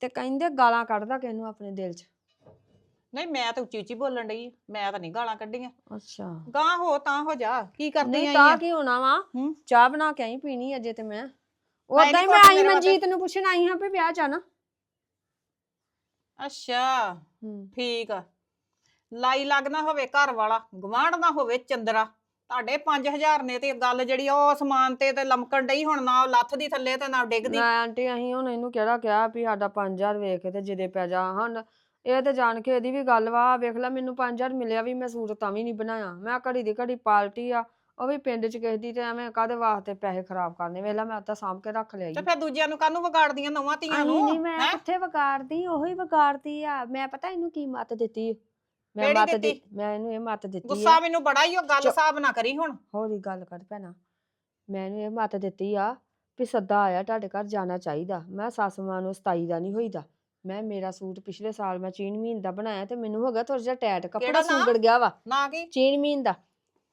ਤੇ ਕਹਿੰਦੇ ਗਾਲਾਂ ਕੱਢਦਾ ਕਿਸੇ ਨੂੰ ਆਪਣੇ ਦਿਲ 'ਚ। ਨਹੀਂ ਮੈਂ ਤਾਂ ਉੱਚੀ ਉੱਚੀ ਬੋਲਣ ਡਈ ਮੈਂ ਤਾਂ ਨਹੀਂ ਗਾਲਾਂ ਕੱਢੀਆਂ। ਅੱਛਾ। ਗਾਂ ਹੋ ਤਾਂ ਹੋ ਜਾ ਕੀ ਕਰਦੀ ਨਹੀਂ ਤਾਂ ਕੀ ਹੋਣਾ ਵਾ? ਹੂੰ। ਚਾਹ ਬਣਾ ਕੇ ਆਈ ਪੀਣੀ ਅਜੇ ਤੇ ਮੈਂ। ਉਦਾਂ ਹੀ ਮੈਂ ਆਈ ਮਨਜੀਤ ਨੂੰ ਪੁੱਛਣ ਆਈ ਹਾਂ ਵੀ ਵਿਆਹ ਨਾ। ਅੱਛਾ ਠੀਕ ਆ। ਲਾਈ ਲੱਗਣਾ ਹੋਵੇ ਘਰ ਵਾਲਾ ਗਵਾਂਢ ਨਾ ਹੋਵੇ ਚੰਦਰਾ। ਤੁਹਾਡੇ 5000 ਨੇ ਤੇ ਗੱਲ ਜਿਹੜੀ ਆ ਉਹ ਸਮਾਨ ਤੇ ਤੇ ਲਮਕਣ ਡਈ ਹੁਣ ਨਾ ਉਹ ਲੱਥ ਦੀ ਥੱਲੇ ਤੇ ਨਾ ਡਿੱਗਦੀ। ਨਾ ਆਂਟੀ ਅਸੀਂ ਹੁਣ ਇਹਨੂੰ ਕਿਹੜਾ ਕਿਹਾ ਵੀ ਸਾਡਾ 5000 ਵੇਖ ਕੇ ਤੇ ਜਿਹਦੇ ਪੈ ਜਾ ਹੁਣ ਇਹ ਤੇ ਜਾਣ ਕੇ ਇਹਦੀ ਵੀ ਗੱਲ ਵਾ ਵੇਖ ਲੈ ਮੈਨੂੰ 5000 ਮਿਲਿਆ ਵੀ ਮੈਂ ਸੂਟ ਤਾਂ ਵੀ ਨਹੀਂ ਬਣਾਇਆ। ਮੈਂ ਘੜੀ ਦੀ ਘੜੀ ਪਾਲਟੀ ਆ ਉਹ ਵੀ ਪਿੰਡ ਚ ਕਿਸੇ ਦੀ ਤੇ ਐਵੇਂ ਕਾਦੇ ਵਾਸਤੇ ਪੈਸੇ ਖਰਾਬ ਕਰਨੇ। ਵੇਖ ਲੈ ਮੈਂ ਤਾਂ ਸਾਂਭ ਕੇ ਰੱਖ ਲਿਆ ਤੇ ਫਿਰ ਦੂਜਿਆਂ ਨੂੰ ਕਾਹਨੂੰ ਵਿਗਾੜਦੀਆਂ ਨਵਾਂ ਧੀਆਂ ਨੂੰ? ਨਹੀਂ ਮੈਂ ਹੈਂ? ਕਿੱਥੇ ਵਿਗਾੜਦੀ ਉਹੀ ਵਿਗਾੜਦੀ ਆ। ਮੈਂ ਪਤਾ ਇਹਨੂੰ ਕੀ ਮੱਤ ਦਿੱਤੀ? ਮੈਂ ਕਿਹੜੀ ਮੱਤ ਦਿੱਤੀ? ਦਿੱਤੀ ਮੈਂ ਇਹਨੂੰ ਇਹ ਮੱਤ ਦਿੱਤੀ ਗੁੱਸਾ ਮੈਨੂੰ ਬੜਾ ਹੀ ਉਹ ਗੱਲ ਚੁੱਪ। ਹਿਸਾਬ ਨਾ ਕਰੀ ਹੁਣ। ਹੌਲੀ ਗੱਲ ਕਰ ਭੈਣਾ। ਮੈਂ ਇਹਨੂੰ ਇਹ ਮੱਤ ਦਿੱਤੀ ਆ ਵੀ ਸੱਦਾ ਆਇਆ ਤੁਹਾਡੇ ਘਰ ਜਾਣਾ ਚਾਹੀਦਾ। ਮੈਂ ਸੱਸ ਮਾਂ ਨੂੰ 27 ਦਾ ਨਹੀਂ ਹੋਈਦਾ। ਮੈਂ ਮੇਰਾ ਸੂਟ ਪਿਛਲੇ ਸਾਲ ਮੈਂ ਚੀਨ ਮਹੀਨ ਦਾ ਬਣਾਇਆ ਤੇ ਮੈਨੂੰ ਹੋ ਗਿਆ ਥੋੜਾ ਜਿਹਾ ਟੈਟ ਕੱਪੜਾ ਕਿਹੜਾ ਨਾਂ? ਸੁੰਗੜ ਗਿਆ ਵਾ। ਨਾ ਕੀ? ਚੀਨ ਮਹੀਨ ਦਾ।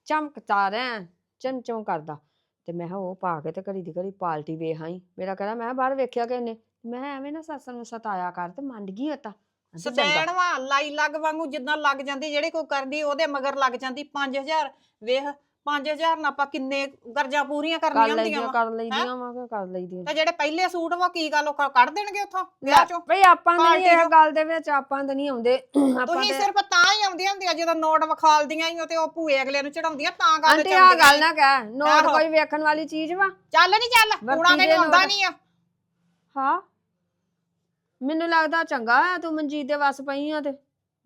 ਚਮਕਦਾ ਰਹਿ ਚਮਚਮ ਕਰਦਾ। ਤੇ ਮੈਂ ਕਿਹਾ ਉਹ ਪਾ ਕੇ ਤੇ ਘੜੀ ਦੀ ਘੜੀ ਪਾਲਟੀ ਵੇਖ ਆਈ। ਮੇਰਾ ਕਹਿੰਦਾ ਮੈਂ ਬਾਹਰ ਵੇਖਿਆ ਕਿ ਇਹਨੇ ਮੈਂ ਕਿਹਾ ਐਵੇਂ ਨਾ ਸੱਸ ਨੂੰ ਸਤਾਇਆ ਕਰ ਤੇ ਮੰਨ ਗਈ ਉਹ ਤਾਂ। ਕਹਿੰਦੀ ਚੰਗਾ। ਸਦੈਣ ਵਾ ਲਾਈ ਲੱਗ ਵਾਂਗੂ ਜਿੱਦਾਂ ਲੱਗ ਜਾਂਦੀ ਜਿਹੜੀ ਕੋਈ ਕਰਦੀ ਉਹਦੇ ਮਗਰ ਲੱਗ ਜਾਂਦੀ। 5000 ਵੇਖ। 5000 ਨਾਲ ਆਪਾਂ ਕਿੰਨੇ ਗਰਜਾਂ ਪੂਰੀਆਂ ਕਰ ਕਰਨੀਆਂ ਹੁੰਦੀਆਂ ਵਾ ਕਰ ਲਈਦੀਆਂ ਵਾ ਕਿ ਕਰ ਲਈਦੀਆਂ? ਤੇ ਜਿਹੜੇ ਪਹਿਲੇ ਸੂਟ ਵਾ ਕੀ ਗੱਲ ਉਹ ਕ- ਕੱਢ ਦੇਣਗੇ ਉੱਥੋਂ ਵਿਆਹ ਚੋਂ? ਭਈ ਆਪਾਂ ਪਾਰਟੀ ਇਹ ਚੋਂ। ਗੱਲ ਦੇ ਵਿੱਚ ਆਪਾਂ ਤਾਂ ਨਹੀਂ ਆਉਂਦੇ। ਆਪਾਂ ਤੁਸੀਂ ਤੇ ਸਿਰਫ ਤਾਂ ਹੀ ਆਉਂਦੀਆਂ ਹੁੰਦੀਆਂ ਜਦੋਂ ਨੋਟ ਵਿਖਾਲਦੀਆਂ ਹੀ ਉਹ ਤੇ ਉਹ ਭੂਏ ਅਗਲੇ ਨੂੰ ਚੜਾਉਂਦੀਆਂ ਤਾਂ ਗੱਲ ਆਂਟੀ ਆ ਗੱਲ ਨਾ ਕਹਿ ਨੋਟ ਆਹੋ। ਕੋਈ ਵੇਖਣ ਵਾਲੀ ਚੀਜ਼ ਵਾ? ਚੱਲ ਨਹੀਂ ਚੱਲ ਵਰਤੀ ਕੂੜਾ ਦੇ ਆਉਂਦਾ ਨੋਟ। ਨਹੀਂ ਆ। ਹਾਂ। ਮੈਨੂੰ ਲੱਗਦਾ ਚੰਗਾ ਆ ਤੂੰ ਮਨਜੀਤ ਦੇ ਵਸ ਪਈ ਆ ਤੇ।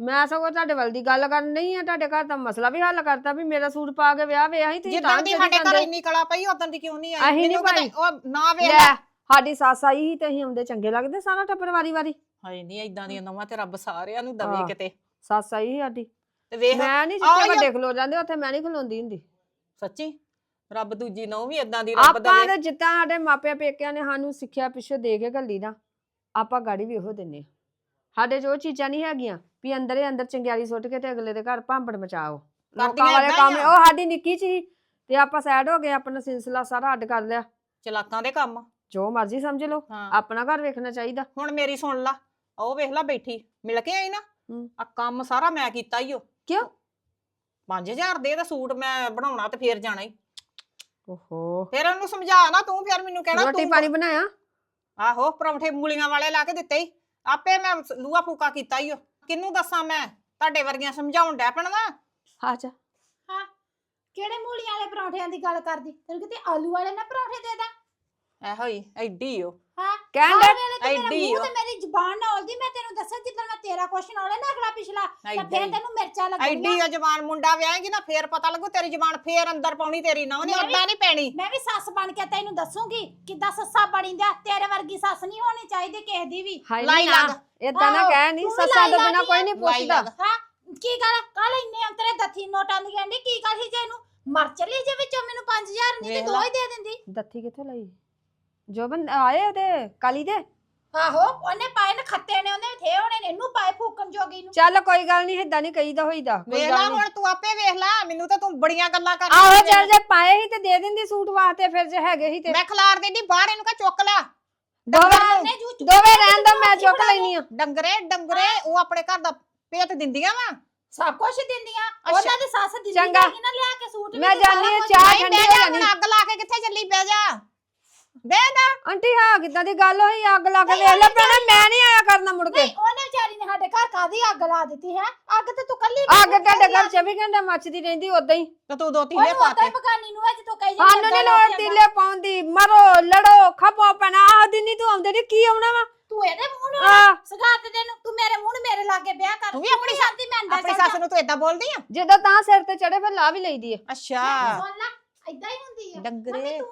ਮੈਂ ਸਗੋਂ ਤੁਹਾਡੇ ਵੱਲ ਦੀ ਗੱਲ ਕਰਨ ਨਹੀਂ ਆ ਤੁਹਾਡੇ ਘਰ ਦਾ ਮਸਲਾ ਵੀ ਹੱਲ ਕਰਤਾ ਵੀ ਮੇਰਾ ਸੂਟ ਪਾ ਕੇ ਵਿਆਹ ਵੇ ਅਸੀਂ ਤੁਸੀਂ ਜਿੱਦਾਂ ਤਾਂ ਦੀ ਚਲੀ ਸਾਡੇ ਘਰ ਜਾਂਦੇ। ਇੰਨੀ ਕਲਾ ਪਈ ਉਦੋਂ ਦੀ ਕਿਉਂ ਨਹੀਂ ਆਈ? ਅਸੀਂ ਨੀ ਮੈਨੂੰ ਪਾਈ। ਉਹ ਨਾ ਵੇਖ। ਲੈ ਸਾਡੀ ਸੱਸ ਆਈ ਸੀ ਤੇ ਅਸੀਂ ਆਉਂਦੇ ਚੰਗੇ ਲੱਗਦੇ ਸਾਰਾ ਟੱਬਰ ਵਾਰੀ ਵਾਰੀ। ਹਾਏ ਨਹੀਂ ਇਦਾਂ ਦੀਆਂ ਨਵਾਂ ਤੇ ਰੱਬ ਸਾਰਿਆਂ ਨੂੰ ਹਾਂ। ਦਵੇ ਕਿਤੇ। ਸੱਸ ਆਈ ਸੀ ਸਾਡੀ। ਤੇ ਵੇਖ ਮੈਂ ਨਹੀਂ ਆਹ ਜਿੱਥੇ ਵੱਡੇ ਖਲੋ ਜਾਂਦੇ ਉੱਥੇ ਮੈਂ ਨਹੀਂ ਖਲੋਂਦੀ ਹੁੰਦੀ। ਸੱਚੀ? ਰੱਬ ਦੂਜੀ ਨੌ ਵੀ ਇਦਾਂ ਦੀ ਰੱਬ ਆਪਾਂ ਦਵੇ। ਜਿੱਦਾਂ ਸਾਡੇ ਮਾਪਿਆਂ ਪੇਕਿਆਂ ਨੇ ਸਾਨੂੰ ਸਿੱਖਿਆ ਪਿੱਛੇ ਦੇ ਕੇ ਘੱਲੀ ਨਾ ਆਪਾਂ ਗਾੜੀ ਵੀ ਉਹੋ ਦਿੰਨੇ ਆ ਸਾਡੇ ਉਹ ਚੀਜ਼ਾਂ ਨਹੀਂ ਹੈਗੀਆਂ। ਵੀ ਅੰਦਰੇ ਅੰਦਰ ਚੰਗਿਆੜੀ ਸੁੱਟ ਕੇ ਤੇ ਅਗਲੇ ਦੇ ਘਰ ਭਾਂਬੜ ਮਚਾਓ। ਲੋਕਾਂ ਵਾਲੇ ਕੰਮ ਹੀ। ਉਹ ਸਾਡੀ ਨਿੱਕੀ ਚ ਹੀ ਤੇ ਆਪਾਂ ਸਾਈਡ ਹੋ ਗਏ ਆਪਣਾ ਸਿਲਸਿਲਾ ਸਾਰਾ ਅੱਡ ਕਰ ਲਿਆ। ਚਲਾਕਾਂ ਦੇ ਕੰਮ। ਜੋ ਮਰਜ਼ੀ ਸਮਝ ਲਓ ਹਾਂ। ਆਪਣਾ ਘਰ ਵੇਖਣਾ ਚਾਹੀਦਾ। ਹੁਣ ਮੇਰੀ ਸੁਣ ਲਾ ਉਹ ਵੇਖ ਲਾ ਬੈਠੀ ਮਿਲ ਕੇ ਆਈ ਨਾ? ਹੂੰ। ਆ ਕੰਮ ਸਾਰਾ ਮੈਂ ਕੀਤਾ ਈ ਓ ਕਿਉਂ? 5000 ਦੇ ਤਾਂ ਸੂਟ ਮੈਂ ਬਣਾਉਣਾ ਤੇ ਫੇਰ ਜਾਣਾ ਈ। ਓਹੋ। ਫੇਰ ਉਹਨੂੰ ਸਮਝਾ ਨਾ ਤੂੰ ਫੇਰ ਮੈਨੂੰ ਕਹਿਣਾ ਰੋਟੀ ਤੂੰ ਪਾਣੀ ਬਣਾਇਆ? ਆਹੋ ਪਰੌਂਠੇ ਮੂਲੀਆਂ ਵਾਲੇ ਲਾ ਕੇ ਦਿੱਤੇ ਈ। ਆਪੇ ਮੈਂ ਲੂਆ ਫੂਕਾ ਕੀਤਾ ਈ ਓ ਕਿਹਨੂੰ ਦੱਸਾਂ ਮੈਂ? ਤੁਹਾਡੇ ਵਰਗੀਆਂ ਸਮਝਾਉਣ ਡੈ ਪੈਣਾ ਆ ਜਾ। ਕਿਹੜੇ ਮੂਲੀਆਂ ਵਾਲੇ ਪਰੌਂਠਿਆਂ ਦੀ ਗੱਲ ਕਰਦੀ? ਤੈਨੂੰ ਕਿਤੇ ਆਲੂ ਵਾਲੇ ਨਾ ਪਰੌਂਠੇ ਦੇ ਦਾਂ? ਇਹੋ ਹੀ ਐਡੀ ਓ। ਹਾਂ ਕਹਿਣ ਐਡੀ ਮੂੰਹ ਓ। ਤੇ ਮੇਰੀ ਜ਼ਬਾਨ ਨਾ ਉਲਦੀ ਮੈਂ ਤੈਨੂੰ ਦੱਸਾਂ ਜਿੱਦਣ ਮੈਂ ਤੇਰਾ ਕੁਐਸਚਨ ਆਉਣਾ ਨਾ ਅਗਲਾ ਪਿਛਲਾ ਤਾਂ ਐਡੀ। ਫੇਰ ਤੈਨੂੰ ਮਿਰਚਾਂ ਲੱਗਣੀਆਂ। ਐਡੀ ਓ ਜਵਾਨ ਮੁੰਡਾ ਵਿਆਹੇਗੀ ਨਾ ਫੇਰ ਪਤਾ ਲੱਗੂ ਤੇਰੀ ਜਵਾਨ ਫੇਰ ਅੰਦਰ ਪਾਉਣੀ ਤੇਰੀ ਨਾ ਉਹਨੇ ਮੈਂ ਵੀ- ਓਦਾਂ ਨਹੀਂ ਪੈਣੀ। ਮੈਂ ਵੀ ਸੱਸ ਬਣ ਕੇ ਤੈਨੂੰ ਦੱਸੂਗੀ ਕਿੱਦਾਂ ਸੱਸਾ ਬਣੀ ਦਾ ਤੇਰੇ ਵਰਗੀ ਸੱਸ ਨਹੀਂ ਹੋਣੀ ਚਾਹੀਦੀ ਕਿਸੇ ਦੀ ਵੀ। ਹਾਈ ਲਾਈ ਲੱਗ। ਇਦਾਂ ਨਾ ਆਹੋ, ਕਹਿ ਨਹੀਂ ਤੂੰ ਵੀ ਸੱਸਾਂ ਤੋਂ ਬਿਨਾ ਲੱਗ ਕੋਈ ਨਹੀਂ ਲਾਈ ਪੁੱਛਦਾ। ਲੱਗ। ਹਾਂ ਕੀ ਗੱਲ ਕੱਲ ਇੰਨੇ ਅੰਤਰੇ ਦਥੀ ਨੋਟਾਂ ਦੀ ਕਹਿੰਦੀ ਕੀ ਗੱਲ ਸੀ ਜੇ ਇਹਨੂੰ ਮਰ ਚਲੀ ਜੇ ਵਿੱਚੋਂ ਮੈਨੂੰ 5000 ਨਹੀਂ ਤੇ ਵੇਖ ਦੋ ਲਾ। ਹੀ ਦੇ ਦਿੰਦੀ। ਦੱਥੀ ਕਿੱਥੋਂ ਲਈ? ਜੋ ਬੰ ਆਏ ਉਹਦੇ ਕਾਲੀ ਦੇ? ਆਹੋ ਉਹਨੇ ਪਾਏ ਨੇ ਖੱਤੇ ਨੇ ਉਹਨੇ ਥੇ ਉਹਨੇ ਨੇ ਇਹਨੂੰ ਪਾਏ ਫੂਕਣ ਜੋਗੀ ਨੂੰ। ਚੱਲ ਕੋਈ ਗੱਲ ਨਹੀਂ ਏਦਾਂ ਨਹੀਂ ਕਹੀਦਾ ਹੋਈਦਾ ਕੋਈ ਵੇਖ ਲਾ ਗੱਲ ਨੀ। ਹੁਣ ਤੂੰ ਆਪੇ ਵੇਖ ਲੈ ਮੈਨੂੰ ਤਾਂ ਤੂੰ ਬੜੀਆਂ ਗੱਲਾਂ ਕਰਦੀ ਆਹੋ। ਚੱਲ ਜੇ ਪਾਏ ਸੀ ਤੇ ਦੇ ਦਿੰਦੀ ਸੂਟ ਵਾਸਤੇ ਫਿਰ ਜੇ ਹੈਗੇ ਸੀ ਤੇ। ਮੈਂ ਖਲਾਰ ਦੇਦੀ ਬਾਹਰ ਇਹਨੂੰ ਕਹ ਚੁੱਕ ਲੈ। ਦੋਵੇਂ ਉਹਨੇ ਜੂ ਚੁੱਕ ਦੋਵੇਂ ਰਹਿਣ ਦੋ ਮੈਂ ਚੁੱਕ ਲੈਣੀ ਆ ਡੰਗਰੇ ਡੰਗਰੇ ਉਹ ਆਪਣੇ ਘਰ ਦਾ ਪੇਤ ਦਿੰਦੀਆਂ ਵਾ? ਸਭ ਕੁਝ ਦਿੰਦੀਆਂ। ਉਹਨਾਂ ਦੀ ਸੱਸ ਦਿੰਦੀ ਚੰਗਾ। ਨਾ ਲਿਆ ਕੇ ਸੂਟ ਵੀ ਮੈਂ ਤੇ ਸਾਰਾ ਆ। ਚਾਹ ਨਹੀਂ ਠੰਡੀ ਬਹਿ ਹੋ ਜਾ ਜਾਣੀ। ਹੁਣ ਅੱਗ ਲਾ ਕੇ ਕਿੱਥੇ ਚੱਲੀ ਬਹਿ ਜਾ। ਜਾ ਆਂਟੀ ਹਾਂ ਕਿੱਦਾਂ ਦੀ ਗੱਲ ਹੋਈ? ਅੱਗ ਲਾ ਕੇ ਵੇਖ ਲੈ ਭੈਣੇ ਮੈਂ ਨਹੀਂ ਆਇਆ ਕਰਨਾ ਮੁੜ ਕੇ। ਨਹੀਂ ਉਹਨੇ ਵਿਚਾਰੀ ਨੇ ਸਾਡੇ ਘਰ ਕਾਦੀ ਅੱਗ ਲਾ ਦਿੱਤੀ ਹੈ? ਅੱਗ ਤੇ ਤੂੰ ਕੱਲੀ ਅੱਗ ਤੁਹਾਡੇ ਘਰ 24 ਘੰਟੇ ਮੱਚਦੀ ਰਹਿੰਦੀ ਉਦਾਂ ਹੀ। ਤੇ ਤੂੰ ਦੋ ਤੀਲੇ ਪਾਤੇ। ਹੀ ਬਗਾਨੀ ਨੂੰ ਅੱਜ ਤੂੰ ਕਹੀ ਸਾਨੂੰ ਨਹੀਂ ਲੋੜ ਤੀਲੇ ਪਾਉਂਦੀ। ਮਰੋ ਲੜੋ ਖਪੋ ਪੈਣਾ ਆਹ ਦਿਨ ਨਹੀਂ ਤੂੰ ਆਉਂਦੇ ਨੀ ਕੀ ਆਉਣਾ ਵਾ? ਤੂੰ ਇਹਦੇ ਮੂੰਹ ਨੂੰ ਆ ਸਗਾਤ ਦੇ ਨੂੰ ਤੂੰ ਮੇਰੇ ਮੂੰਹ ਨੂੰ ਮੇਰੇ ਲਾਗੇ ਵਿਆਹ ਕਰ। ਤੂੰ ਵੀ ਤੂੰ ਆਪਣੀ ਸ਼ਾਂਤੀ ਮੈਂ ਅੰਦਰ ਆਪਣੀ ਸੱਸ ਨੂੰ ਤੂੰ ਏਦਾਂ ਬੋਲਦੀ ਆ? ਜਦੋਂ ਤਾਂ ਸਿਰ ਤੇ ਚੜੇ ਫਿਰ ਲਾ ਵੀ ਲਈਦੀ ਏ। ਅੱਛਾ। ਸੁਣ ਲੈ ਏਦਾਂ ਹੀ ਹੁੰਦੀ ਆ। ਡੰਗਰੇ। ਮੰਮੀ ਤੂੰ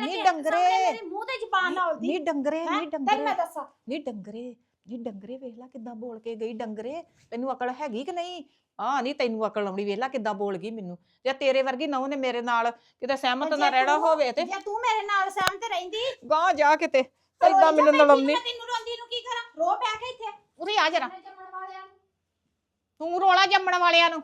ਵੇਲੇ ਨੀ ਮੇਰੇ ਡੰਗਰੇ। ਮੇਰੇ ਮੂੰਹ ਤੇ ਜ਼ਬਾਨ ਨਾ ਉਲਦੀ ਨੀ ਡੰਗਰੇ? ਨੀ ਤੈਨੂੰ ਡੰਗਰੇ। ਮੈਂ ਦੱਸਾਂ। ਨੀ ਡੰਗਰੇ ਨੀ ਡੰਗਰੇ ਵੇਖ ਲੈ ਕਿੱਦਾਂ ਬੋਲ ਕੇ ਗਈ ਡੰਗਰੇ। ਤੈਨੂੰ ਅਕਲ ਹੈਗੀ ਕਿ ਨਹੀਂ? ਆ ਨਹੀਂ ਤੈਨੂੰ ਅਕਲ ਆਉਣੀ ਵੇਖ ਲੈ ਕਿੱਦਾਂ ਬੋਲ ਗਈ ਮੈਨੂੰ। ਜੇ ਤੇਰੇ ਵਰਗੀ ਨਹੁੰ ਨੇ ਮੇਰੇ ਨਾਲ ਕਿਤੇ ਸਹਿਮਤ ਜੇ ਨਾ ਰਹਿਣਾ ਤੂੰ- ਹੋਵੇ ਤੇ ਜੇ ਤੂੰ ਮੇਰੇ ਨਾਲ ਸਹਿਮਤ ਰਹਿੰਦੀ। ਗਾਂ ਜਾ ਕਿਤੇ। ਤਾਂ ਏਦਾਂ ਰੋਈ ਜਾ, ਮੈਨੂੰ ਮੈਂ ਨਲਮਨੀ ਤੈਨੂੰ ਰੋਂਦੀ ਨੂੰ ਕੀ ਕਰਾਂ? ਰੋ ਬੈ ਕੇ ਇੱਥੇ। ਉਰੇ ਆ ਜਰਾ। ਮੇਰੇ ਜੰਮਣ ਵਾਲਿਆਂ ਨੂੰ। ਤੂੰ ਰੋਲਾ ਜੰਮਣ ਵਾਲਿਆਂ ਨੂੰ।